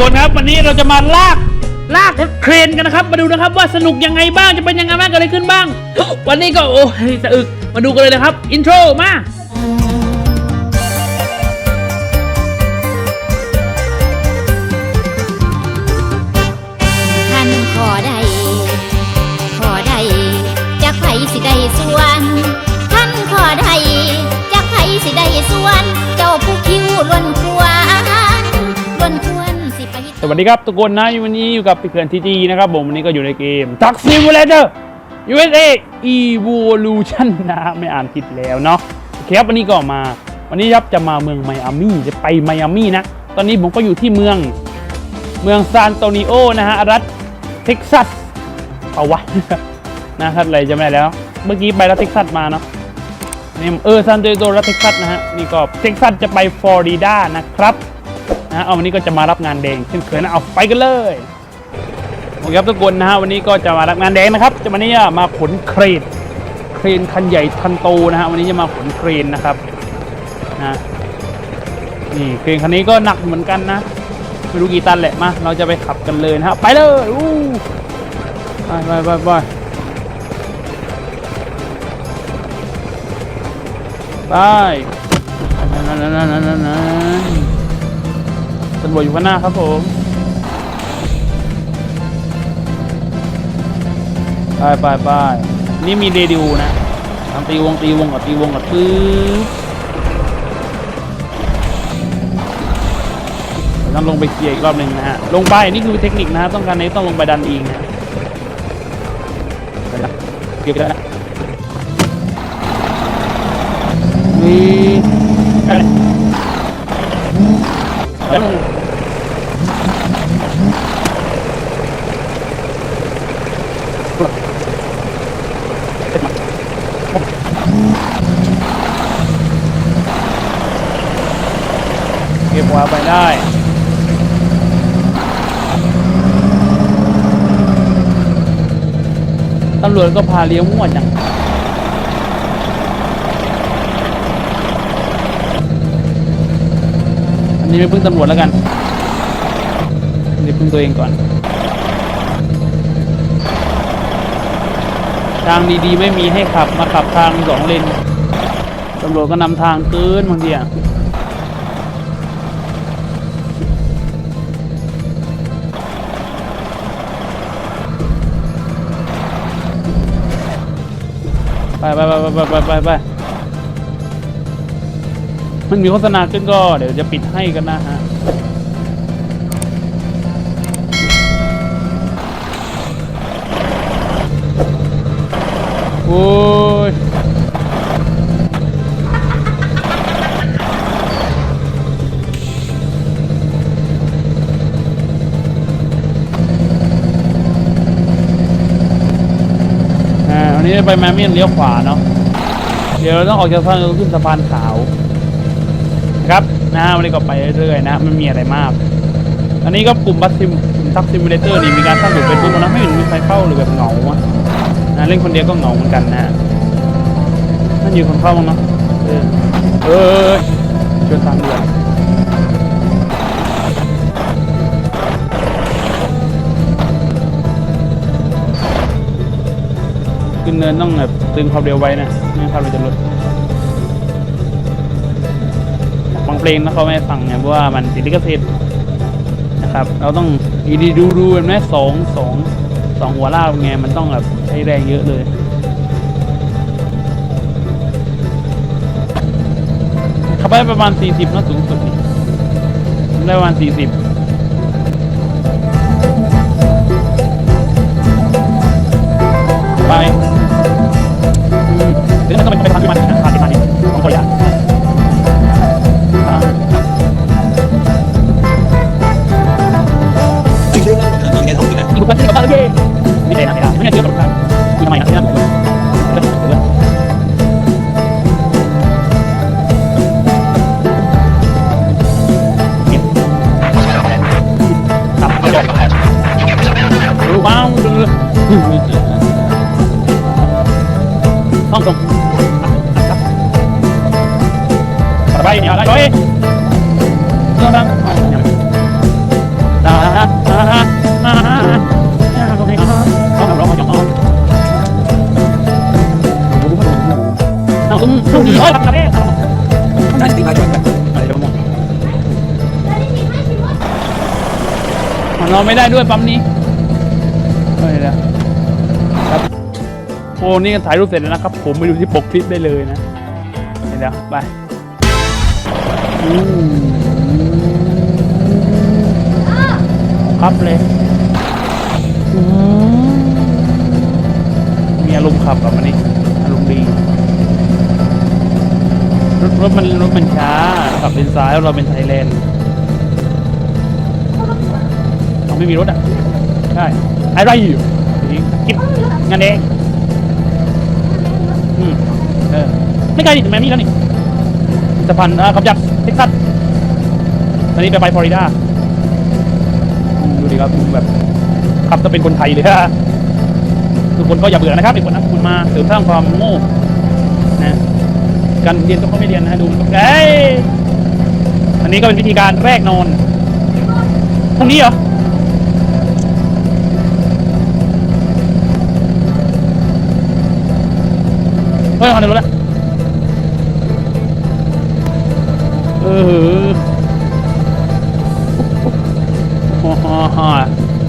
คนครับ วันนี้เราจะมาลากลากรถเครนกันนะครับ มาดูนะครับว่าสนุกยังไงบ้างจะเป็นยังไงบ้างเกิดอะไรขึ้นบ้าง วันนี้ก็โอ้ยสะอึกมาดูกันเลยนะครับ อินโทรมาท่านขอได้ขอได้จากไผสิได้ส่วน วัสดีครับทุกคนนะวันนี้อยู่กับพี่เขื่อนทีจีนะครับผมวันนี้ก็อยู่ในเกม Truck Simulator USA Evolution นะไม่อ่านผิดแล้วเนาะโอเคครับวันนี้ก็มา วันนี้ครับจะมาเมืองไมอามี่จะไปไมอามี่นะตอนนี้ผมก็อยู่ที่เมืองเมืองซานโตนิโอนะฮะรัฐเท็กซัสเอาวะนะครับอะไรจะไม่ได้แล้ว เมื่อกี้ไปรัฐเท็กซัสมาเนาะเนี่ยเออซานโตนิโอรัฐเท็กซัสนะฮะนี่ก็เท็กซัสจะไปฟลอริดานะครับ นะเอาวันนี้ก็จะมารับงานแดงเช่นเคยนะเอาไปกันเลยโอเคครับทุกคนนะฮะวันนี้ก็จะมารับงานแดงนะครับ จะวันนี้มาขนเครนเครนคันใหญ่คันโตนะฮะวันนี้จะมาขนเครนนะครับนะนี่เครนคันนี้ก็หนักเหมือนกันนะไม่รู้กี่ตันแหละมาเราจะไปขับกันเลยนะฮะไปเลยอู้ไปไปไปไปไปนั่นนั่นนั่นนั่นนั่น ตำรวจอยู่ข้างหน้าครับผมไปไปไปนี่มีเรดิโอนะทำตีวงตีวงกับตีวงกับตื้อเดี๋ยวต้องลงไปเคลียร์อีกรอบหนึ่งนะฮะ ลงไปนี่คือเทคนิคนะฮะ ต้องการนี้ต้องลงไปดันเองนะเคลียร์กันแล้วนะนี่ไปเลยไป เก็บหัวไปได้ตำรวจก็พาเลี้ยวมั่วจัง นนี้ไม่พึ่งตำรวจแล้วกันนนี้พึ่งตัวเองก่อน ทางดีๆไม่มีให้ขับมาขับทางสองเลนตำรวจก็นำทางเกินบางทีอะไปไปไปไปไปไปไป มันมีโฆษณาขึ้นก็เดี๋ยวจะปิดให้กันนะฮะโอ้ยอ่าวันนี้ไปแมมมี่เลี้ยวขวาเนาะเดี๋ยวเราต้องออกจากสะพานขึ้นสะพานขาว ครับนะวันนี้ก็ไปเรื่อยๆนะไม่มีอะไรมาก อันนี้ก็กลุ่มบัสซิมกลุ่มทักซิมูเลเตอร์นี่มีการสร้างอยู่เป็นตัวนะไม่เห็นมีใครเข้าหรือแบบเหงาอะนะเล่นคนเดียวก็เหงาเหมือนกันนะนั่นอยู่คนเข้ามั้งเนาะเออเออชวยตามด้วยขึ้นเนินต้องแบบตึงความเร็วไว้นะไม่งั้นความเร็วจะลด ฟังเพลงนะเขาไม่ให้ฟังไงเพราะว่ามันติดลิขสิทธิ์นะครับ เราต้องดีดีดูดูแบบนี้สองสองสองหัวลากไงมันต้องแบบใช้แรงเยอะเลยขับไปประมาณ 40นะสูงสุดได้ประมาณ 40ไปเดี๋ยวมันต้องไปทางที่มัน เชื่อกับใครคุยทำไมนะที่นั่นผมเลิกเลิกเก็บครับเอาเลยดูว้าวดูห้องตรงสบายเนี่ยอะไรก้อยเรื่องนั้นได้โอ้ยทำเอง มันรจะหมดมันนอไม่ได้ด้วยปั๊มนี้เฮ้ยนะครับโอ้นี่ถ่ายรูปเสร็จแล้วนะครับ ผมไปดูที่ปกคลิปได้เลยนะเห็นแล้วไปครับเลยมีอารมณ์ขับแบบมันนี้อารมณ์ดี รถรถมันรถมันช้าขับเลนซ้ายเราเป็นไทยแลนด์เราไม่มีรถอะใช่อะไรอยู่กิ๊บงานเองอืมเออไม่ไกลดิถึงแมมี่แล้วนี่สะพานอ่าขับจากเท็กซัสตอนนี้ไปไปฟลอริดาดูดิครับแบบขับจะเป็นคนไทยเลยฮะทุกคนก็อย่าเบื่อนะครับเป็นคนนะคุณมาเสริมสร้างความโง่นะ การเรียนก็ไม่เรียนนะดูเอ้ยอันนี้ก็เป็นวิธีการแรกนอนพรุ่งนี้เหรอเฮ้ยมาเดี๋ยวรถแล้วเออฮ่าฮ่า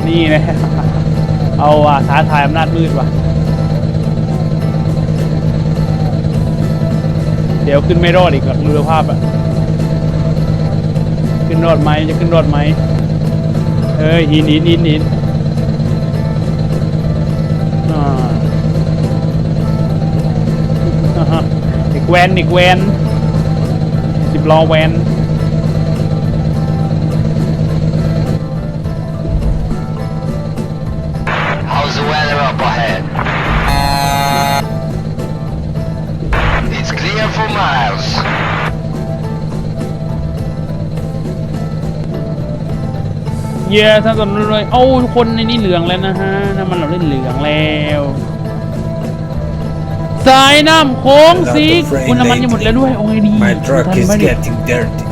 นี่นะเอาอะท้าทายอำนาจมืดว่ะ ดี๋ยวขึ้นไม่รอดอีกกับมือภาพอะขึ้นรอดไหมจะขึ้นรอดไหมเอ้ยหินหินหินหินอ่าอ่าอีกแวนอีกแวนสิบล้อแวน เย้ท่านสนเลยเอ้าทุกคนในนี่เหลืองแล้วนะฮะน้ำมันเราเล่นเหลืองแล้วสายน้ำโค้งสีคุณน้ำมันยังหมดแล้วด้วยโอ้ยดี My truck ทัน is ไหมเนี่ย getting dirty.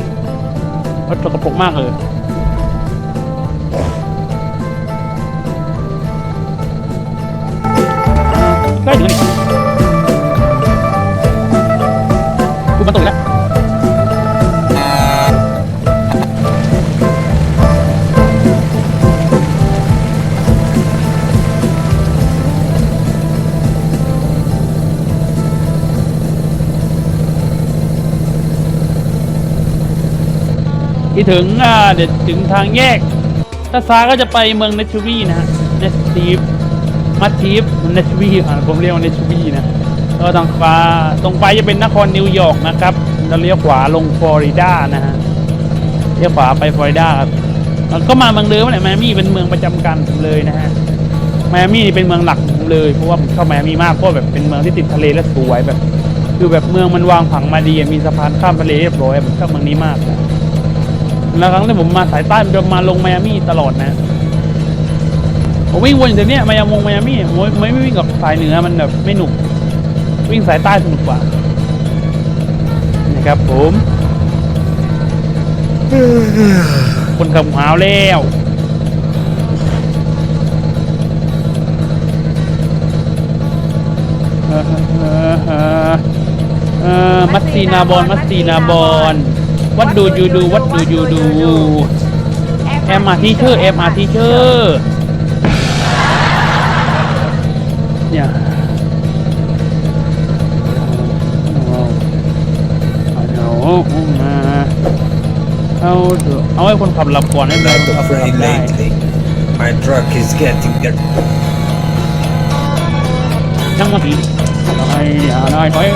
รถสกปรกมากเลยใกล้ถึงแล้ว ที่ถึงอ่าเดี๋ยวถึงทางแยกถ้าซ้ายก็จะไปเมืองเนชูวีนะฮะเนสตีฟมัตทีฟเนชูวีอ่าผมเรียกว่าเนชูวีนะก็ทางฟ้าตรงไปจะเป็นนครนิวยอร์กนะครับแล้วเลี้ยวขวาลงฟลอริดานะฮะเลี้ยวขวาไปฟลอริดาครับก็มาเมืองเดิมแหละไมมี่เป็นเมืองประจำการผมเลยนะฮะไมมี่นี่เป็นเมืองหลักผมเลยเพราะว่าผมชอบไมมี่มากเพราะแบบเป็นเมืองที่ติดทะเลและสวยแบบ คือแบบเมืองมันวางผังมาดีมีสะพานข้ามทะเลเรียบร้อยผมชอบเมืองนี้มากนะ แล้วครั้งที่ผมมาสายใต้ผมจะมาลงไมอามี่ตลอดนะ ผมวิ่งวนอยู่แถวเนี้ยไมอามงไมอามี่ผมไม่ไม่วิ่งกับสายเหนือมันแบบไม่หนุก วิ่งสายใต้สนุกกว่านะครับผมคนขับหาวแล้วเออเออเออมัสซีนาบอลมัสซีนาบอล What do you do What do you do Am a teacher Am a teacher เนี่ยเอาเอามาเอาเถอะเอาให้คนขับหลับก่อนให้เลย Not คนขับหลับ afraid ได้ lately. My truck is getting dirty. นั่งมาผีอะไรอะไรถอย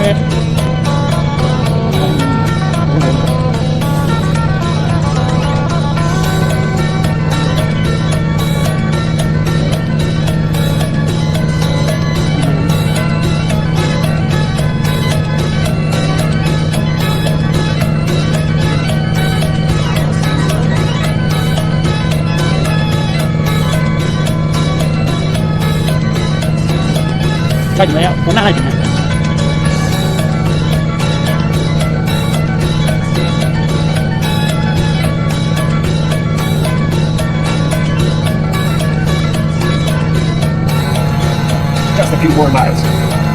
อยู่แล้วผมนั่งให้อยู่นะ Just a few more miles.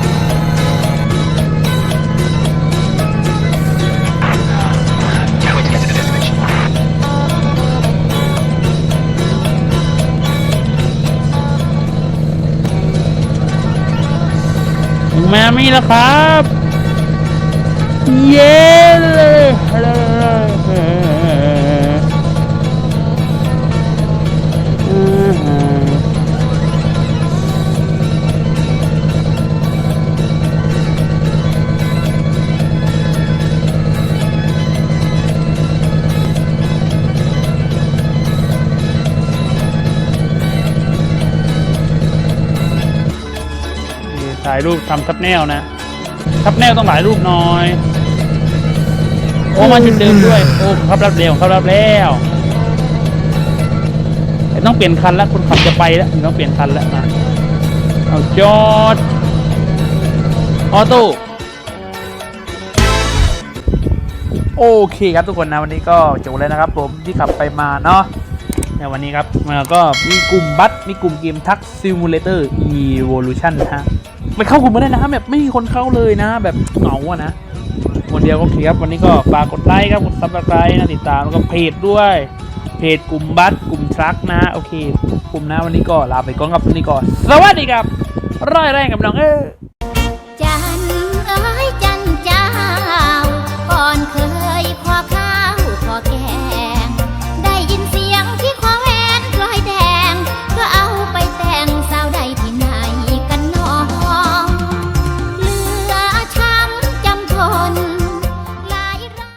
มามีแล้วครับ เย้เลย ถ่ายรูปทำทับแนวนะทับแนวต้องหลายรูปหน่อย โอ้มาจุดเดิมด้วย โอ้ครับรับเร็วครับรับแล้วแต่ต้องเปลี่ยนคันแล้วคนขับจะไปแล้วต้องเปลี่ยนคันแล้วนะเอาจอดออโต้โอเคครับทุกคนนะวันนี้ก็จบแล้วนะครับ ผมที่ขับไปมาเนาะในวันนี้ครับมันก็มีกลุ่มบัสมีกลุ่มเกมทักซิมูเลเตอร์ Evolution นะฮะ มันเข้ากลุ่มมาได้นะแบบไม่มีคนเข้าเลยนะ แบบเหงาอะนะคนเดียวก็โอเคครับวันนี้ก็ฝากกดไลค์ครับกดซับสไครต์นะติดตามแล้วก็เพจด้วยเพจกลุ่มบัสกลุ่มทรัคนะโอเคกลุ่มนะวันนี้ก็ลาไปก่อนครับวันนี้ก็สวัสดีครับร้อยแรงกับน้องเออ